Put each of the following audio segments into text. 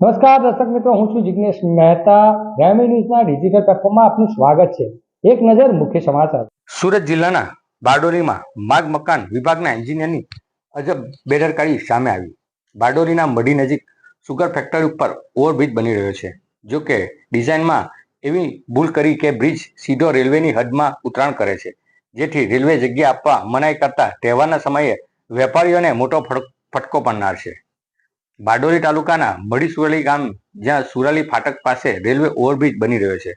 નમસ્કાર દર્શક મિત્રો, હું છું જિગ્નેશ મહેતા. ગ્રામી ન્યૂઝના ડિજિટલ પ્લેટફોર્મમાં આપનું સ્વાગત છે. એક નજર મુખ્ય સમાચાર. સુરત જિલ્લાના બારડોલીમાં માર્ગ મકાન વિભાગના એન્જિનિયરની અજબ બેદરકારી સામે આવી. બારડોલીના મઢી નજીક સુગર ફેક્ટરી ઉપર ઓવરબ્રિજ બની રહ્યો છે. જો કે ડિઝાઇનમાં એવી ભૂલ કરી કે બ્રિજ સીધો રેલવેની હદમાં ઉતરાણ કરે છે. જેથી રેલવે જગ્યા આપવા મનાઈ કરતા તહેવારના સમયે વેપારીઓને મોટો ફટકો પડનાર છે બારડોલી તાલુકાના મઢી સુરાલી ગામ, જ્યાં સુરાલી ફાટક પાસે રેલવે ઓવરબ્રિજ બની રહ્યો છે.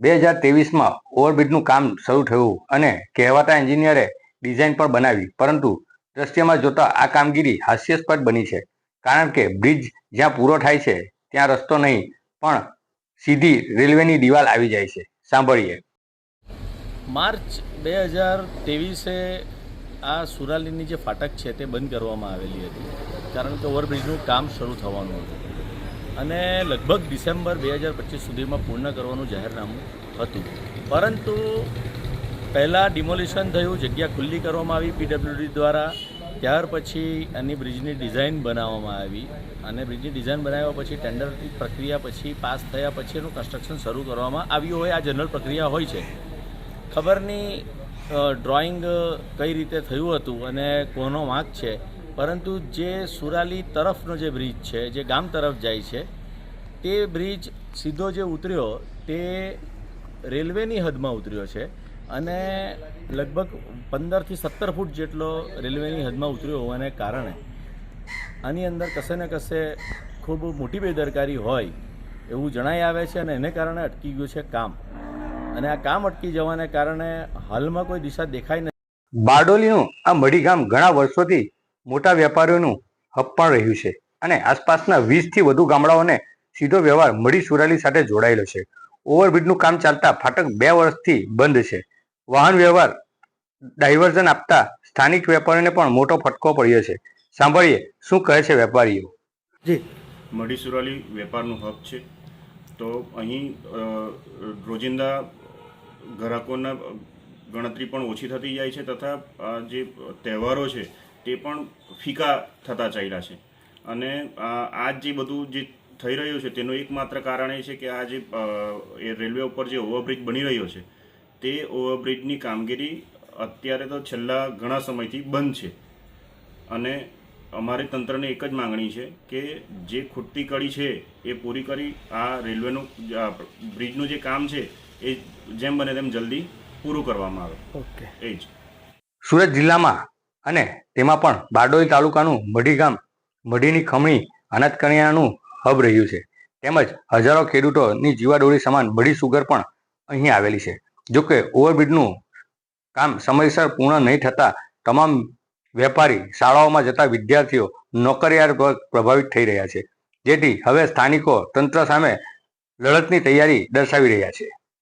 બે હજાર ત્રેવીસમાં ઓવરબ્રિજનું કામ શરૂ થયું અને કહેવાતા એન્જિનિયરે ડિઝાઇન પણ બનાવી, પરંતુ દ્રશ્યમાં જોતા આ કામગીરી હાસ્યાસ્પદ બની છે. કારણ કે બ્રિજ જ્યાં પૂરો થાય છે, ત્યાં રસ્તો નહીં, પણ સીધી રેલવેની દિવાલ આવી જાય છે. સાંભળીએ. માર્ચ બે હજાર ત્રેવીસે આ સુરાલીની જે ફાટક છે તે બંધ કરવામાં આવેલી હતી. કારણ કે ઓવરબ્રિજનું કામ શરૂ થવાનું હતું. અને લગભગ ડિસેમ્બર બે હજાર પચીસ સુધીમાં પૂર્ણ કરવાનું જાહેરનામું હતું. પરંતુ પહેલાં ડિમોલિશન થયું, જગ્યા ખુલ્લી કરવામાં આવી પીડબ્લ્યુડી દ્વારા. ત્યાર પછી એની બ્રિજની ડિઝાઇન બનાવવામાં આવી અને બ્રિજની ડિઝાઇન બનાવ્યા પછી ટેન્ડરની પ્રક્રિયા પછી પાસ થયા પછી એનું કન્સ્ટ્રક્શન શરૂ કરવામાં આવ્યું હોય, આ જનરલ પ્રક્રિયા હોય છે. ખબરની ડ્રોઈંગ કઈ રીતે થયું હતું અને કોનો વાંક છે પરંતુ જે સુરાલી તરફનો જે બ્રિજ છે, જે ગામ તરફ જાય છે, તે બ્રિજ સીધો જે ઉતર્યો, તે રેલવેની હદમાં ઉતર્યો છે અને લગભગ પંદરથી સત્તર ફૂટ જેટલો રેલવેની હદમાં ઉતર્યો હોવાને કારણે આની અંદર કશે ને કશે ખૂબ મોટી બેદરકારી હોય એવું જણાઈ આવે છે અને એને કારણે અટકી ગયું છે કામ. અને આ કામ અટકી જવાને કારણે હાલમાં કોઈ દિશા દેખાય નથી. બારડોલીનું આ મઢી ગામ ઘણા વર્ષોથી મોટા વેપારીઓનું હબ પણ રહ્યું છે અને આસપાસના વીસથી વધુ ગામડાઓને સીધો વ્યવહાર મળી સુરાલી સાથે જોડાયેલો છે. ઓવરબ્રિજનું કામ ચાલતા ફાટક બે વર્ષથી બંધ છે. વાહન વ્યવહાર ડાયવર્ઝન આપતા સ્થાનિક વેપારીઓને પણ મોટો ફટકો પડ્યો છે. સાંભળીએ શું કહે છે વેપારીઓ? જી. મઢી સુરાલી વેપારનું હબ છે. તો અહીં રોજિંદા ગ્રાહકોના ગણતરી પણ ઓછી થતી જાય છે તથા જે તહેવારો છે તે પણ ફીકા થતા ચાલ્યા છે. અને આ આ જે બધું જે થઈ રહ્યું છે તેનું એકમાત્ર કારણ એ છે કે આ જે એ રેલવે ઉપર જે ઓવરબ્રિજ બની રહ્યો છે તે ઓવરબ્રિજની કામગીરી અત્યારે તો છેલ્લા ઘણા સમયથી બંધ છે. અને અમારી તંત્રને એક જ માંગણી છે કે જે ખૂટતી કડી છે એ પૂરી કરી આ રેલવેનું બ્રિજનું જે કામ છે એ જેમ બને તેમ જલ્દી પૂરું કરવામાં આવે. ઓકે. એ જ. સુરત જિલ્લામાં અને તેમાં પણ બારડોલી તાલુકાનું મઢી ગામ મઢીની ખમણી, અનાજ હબ રહ્યું છે. તેમજ હજારો ખેડૂતોની જીવાડોળી સમાન મઢી સુગર પણ અહીં આવેલી છે. જોકે ઓવરબ્રિજનું કામ સમયસર પૂર્ણ નહીં થતાં તમામ વેપારી શાળાઓમાં જતા વિદ્યાર્થીઓ નોકરિયાત પર પ્રભાવિત થઈ રહ્યા છે. જેથી હવે સ્થાનિકો તંત્ર સામે લડતની તૈયારી દર્શાવી રહ્યા છે.